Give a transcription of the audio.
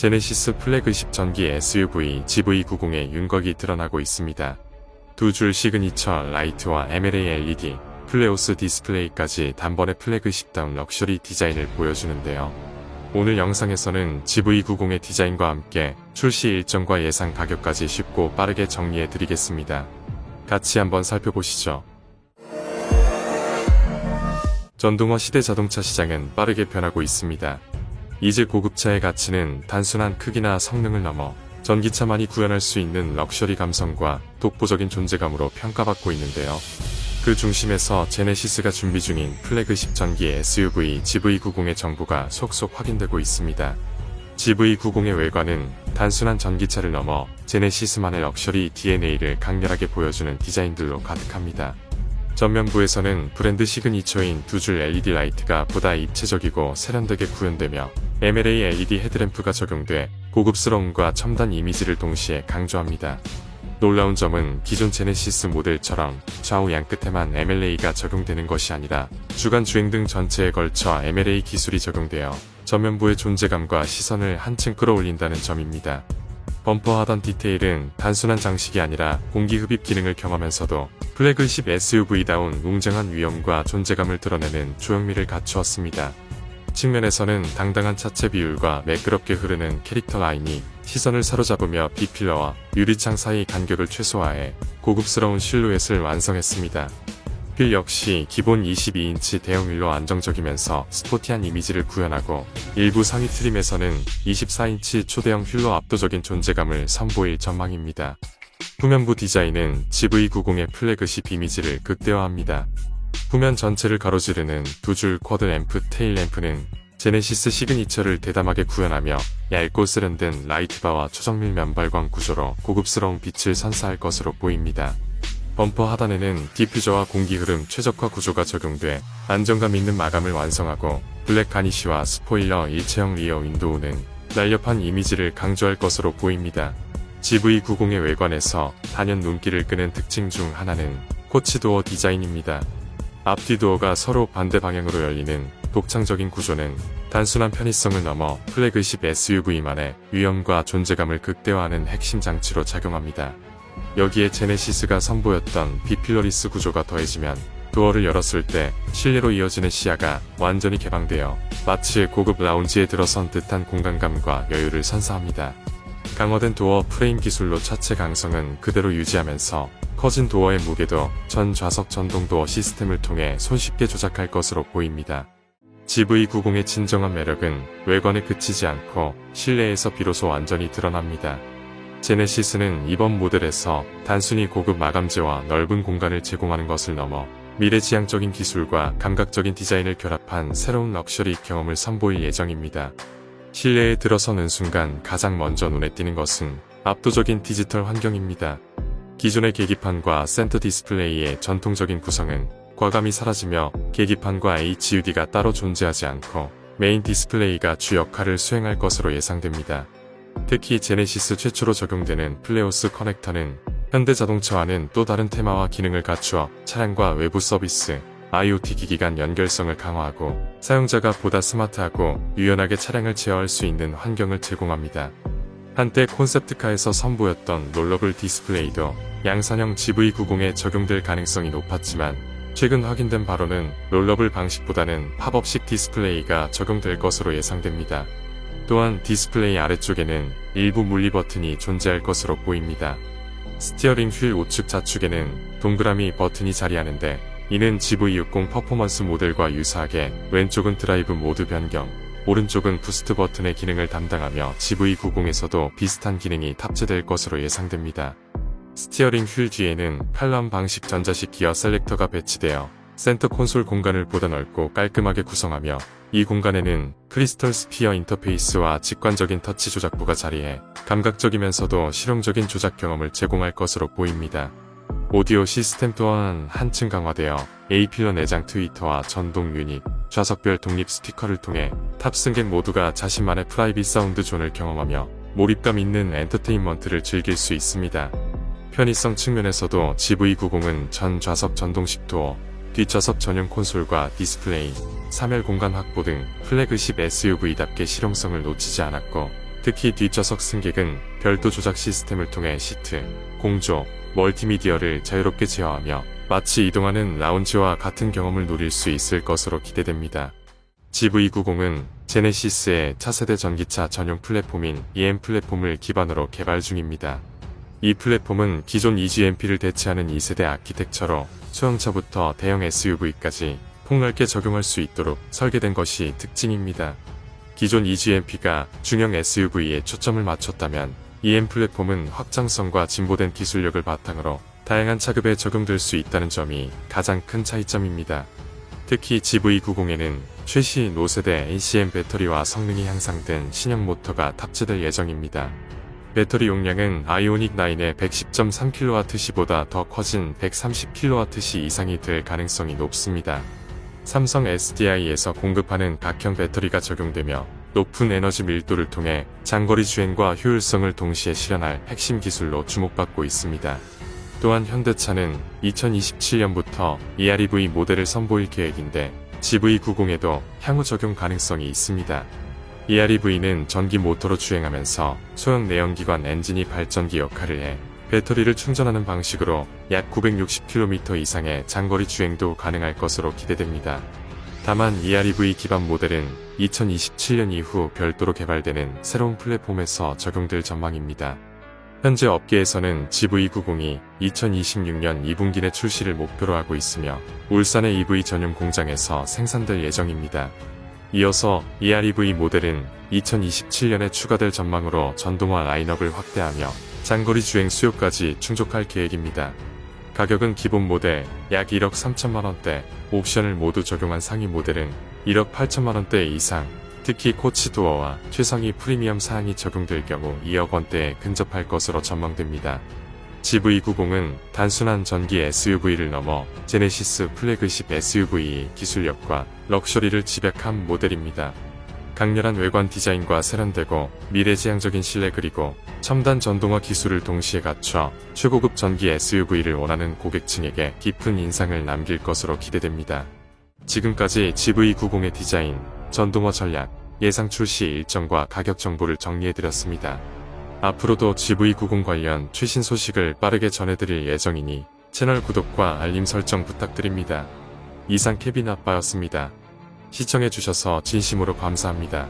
제네시스 플래그십 전기 SUV GV90의 윤곽이 드러나고 있습니다. 두 줄 시그니처 라이트와 MLA LED, 플레오스 디스플레이까지 단번에 플래그십다운 럭셔리 디자인을 보여주는데요. 오늘 영상에서는 GV90의 디자인과 함께 출시 일정과 예상 가격까지 쉽고 빠르게 정리해 드리겠습니다. 같이 한번 살펴보시죠. 전동화 시대 자동차 시장은 빠르게 변하고 있습니다. 이제 고급차의 가치는 단순한 크기나 성능을 넘어 전기차만이 구현할 수 있는 럭셔리 감성과 독보적인 존재감으로 평가받고 있는데요. 그 중심에서 제네시스가 준비 중인 플래그십 전기 SUV GV90의 정보가 속속 확인되고 있습니다. GV90의 외관은 단순한 전기차를 넘어 제네시스만의 럭셔리 DNA를 강렬하게 보여주는 디자인들로 가득합니다. 전면부에서는 브랜드 시그니처인 두 줄 LED 라이트가 보다 입체적이고 세련되게 구현되며 MLA LED 헤드램프가 적용돼 고급스러움과 첨단 이미지를 동시에 강조합니다. 놀라운 점은 기존 제네시스 모델처럼 좌우 양 끝에만 MLA가 적용되는 것이 아니라 주간 주행 등 전체에 걸쳐 MLA 기술이 적용되어 전면부의 존재감과 시선을 한층 끌어올린다는 점입니다. 범퍼 하단 디테일은 단순한 장식이 아니라 공기 흡입 기능을 겸하면서도 플래그십 SUV다운 웅장한 위엄과 존재감을 드러내는 조형미를 갖추었습니다. 측면에서는 당당한 차체 비율과 매끄럽게 흐르는 캐릭터 라인이 시선을 사로잡으며 B필러와 유리창 사이 간격을 최소화해 고급스러운 실루엣을 완성했습니다. 휠 역시 기본 22인치 대형 휠로 안정적이면서 스포티한 이미지를 구현하고 일부 상위 트림에서는 24인치 초대형 휠로 압도적인 존재감을 선보일 전망입니다. 후면부 디자인은 GV90의 플래그십 이미지를 극대화합니다. 후면 전체를 가로지르는 두 줄 쿼드 램프 테일 램프는 제네시스 시그니처를 대담하게 구현하며 얇고 세련된 라이트바와 초정밀 면발광 구조로 고급스러운 빛을 선사할 것으로 보입니다. 범퍼 하단에는 디퓨저와 공기 흐름 최적화 구조가 적용돼 안정감 있는 마감을 완성하고 블랙 가니쉬와 스포일러 일체형 리어 윈도우는 날렵한 이미지를 강조할 것으로 보입니다. GV90의 외관에서 단연 눈길을 끄는 특징 중 하나는 코치도어 디자인입니다. 앞뒤 도어가 서로 반대 방향으로 열리는 독창적인 구조는 단순한 편의성을 넘어 플래그십 SUV만의 위엄과 존재감을 극대화하는 핵심 장치로 작용합니다. 여기에 제네시스가 선보였던 비필러리스 구조가 더해지면 도어를 열었을 때 실내로 이어지는 시야가 완전히 개방되어 마치 고급 라운지에 들어선 듯한 공간감과 여유를 선사합니다. 강화된 도어 프레임 기술로 차체 강성은 그대로 유지하면서 커진 도어의 무게도 전 좌석 전동 도어 시스템을 통해 손쉽게 조작할 것으로 보입니다. GV90의 진정한 매력은 외관에 그치지 않고 실내에서 비로소 완전히 드러납니다. 제네시스는 이번 모델에서 단순히 고급 마감재와 넓은 공간을 제공하는 것을 넘어 미래지향적인 기술과 감각적인 디자인을 결합한 새로운 럭셔리 경험을 선보일 예정입니다. 실내에 들어서는 순간 가장 먼저 눈에 띄는 것은 압도적인 디지털 환경입니다. 기존의 계기판과 센터 디스플레이의 전통적인 구성은 과감히 사라지며 계기판과 HUD가 따로 존재하지 않고 메인 디스플레이가 주 역할을 수행할 것으로 예상됩니다. 특히 제네시스 최초로 적용되는 플레오스 커넥터는 현대자동차와는 또 다른 테마와 기능을 갖추어 차량과 외부 서비스, IoT 기기 간 연결성을 강화하고 사용자가 보다 스마트하고 유연하게 차량을 제어할 수 있는 환경을 제공합니다. 한때 콘셉트카에서 선보였던 롤러블 디스플레이도 양산형 GV90에 적용될 가능성이 높았지만 최근 확인된 바로는 롤러블 방식보다는 팝업식 디스플레이가 적용될 것으로 예상됩니다. 또한 디스플레이 아래쪽에는 일부 물리 버튼이 존재할 것으로 보입니다. 스티어링 휠 우측 좌측에는 동그라미 버튼이 자리하는데 이는 GV60 퍼포먼스 모델과 유사하게 왼쪽은 드라이브 모드 변경, 오른쪽은 부스트 버튼의 기능을 담당하며 GV90에서도 비슷한 기능이 탑재될 것으로 예상됩니다. 스티어링 휠 뒤에는 칼럼 방식 전자식 기어 셀렉터가 배치되어 센터 콘솔 공간을 보다 넓고 깔끔하게 구성하며 이 공간에는 크리스털 스피어 인터페이스와 직관적인 터치 조작부가 자리해 감각적이면서도 실용적인 조작 경험을 제공할 것으로 보입니다. 오디오 시스템 또한 한층 강화되어 A필러 내장 트위터와 전동 유닛, 좌석별 독립 스피커를 통해 탑승객 모두가 자신만의 프라이빗 사운드 존을 경험하며 몰입감 있는 엔터테인먼트를 즐길 수 있습니다. 편의성 측면에서도 GV90은 전 좌석 전동식 도어, 뒷좌석 전용 콘솔과 디스플레이, 3열 공간 확보 등 플래그십 SUV답게 실용성을 놓치지 않았고 특히 뒷좌석 승객은 별도 조작 시스템을 통해 시트, 공조, 멀티미디어를 자유롭게 제어하며 마치 이동하는 라운지와 같은 경험을 누릴 수 있을 것으로 기대됩니다. GV90은 제네시스의 차세대 전기차 전용 플랫폼인 EM 플랫폼을 기반으로 개발 중입니다. 이 플랫폼은 기존 EGMP를 대체하는 2세대 아키텍처로 소형차부터 대형 SUV까지 폭넓게 적용할 수 있도록 설계된 것이 특징입니다. 기존 EGMP가 중형 SUV에 초점을 맞췄다면 EM 플랫폼은 확장성과 진보된 기술력을 바탕으로 다양한 차급에 적용될 수 있다는 점이 가장 큰 차이점입니다. 특히 GV90에는 최신 5세대 ACM 배터리와 성능이 향상된 신형 모터가 탑재될 예정입니다. 배터리 용량은 아이오닉 9의 110.3kWh보다 더 커진 130kWh 이상이 될 가능성이 높습니다. 삼성 SDI에서 공급하는 각형 배터리가 적용되며 높은 에너지 밀도를 통해 장거리 주행과 효율성을 동시에 실현할 핵심 기술로 주목받고 있습니다. 또한 현대차는 2027년부터 EREV 모델을 선보일 계획인데 GV90에도 향후 적용 가능성이 있습니다. EREV는 전기 모터로 주행하면서 소형 내연기관 엔진이 발전기 역할을 해 배터리를 충전하는 방식으로 약 960km 이상의 장거리 주행도 가능할 것으로 기대됩니다. 다만 EREV 기반 모델은 2027년 이후 별도로 개발되는 새로운 플랫폼에서 적용될 전망입니다. 현재 업계에서는 GV90이 2026년 2분기 내 출시를 목표로 하고 있으며 울산의 EV 전용 공장에서 생산될 예정입니다. 이어서 EREV 모델은 2027년에 추가될 전망으로 전동화 라인업을 확대하며 장거리 주행 수요까지 충족할 계획입니다. 가격은 기본 모델 약 1억 3천만 원대, 옵션을 모두 적용한 상위 모델은 1억 8천만 원대 이상, 특히 코치도어와 최상위 프리미엄 사양이 적용될 경우 2억 원대에 근접할 것으로 전망됩니다. GV90은 단순한 전기 SUV를 넘어 제네시스 플래그십 SUV의 기술력과 럭셔리를 집약한 모델입니다. 강렬한 외관 디자인과 세련되고 미래지향적인 실내 그리고 첨단 전동화 기술을 동시에 갖춰 최고급 전기 SUV를 원하는 고객층에게 깊은 인상을 남길 것으로 기대됩니다. 지금까지 GV90의 디자인, 전동화 전략, 예상 출시 일정과 가격 정보를 정리해드렸습니다. 앞으로도 GV90 관련 최신 소식을 빠르게 전해드릴 예정이니 채널 구독과 알림 설정 부탁드립니다. 이상 케빈 아빠였습니다. 시청해주셔서 진심으로 감사합니다.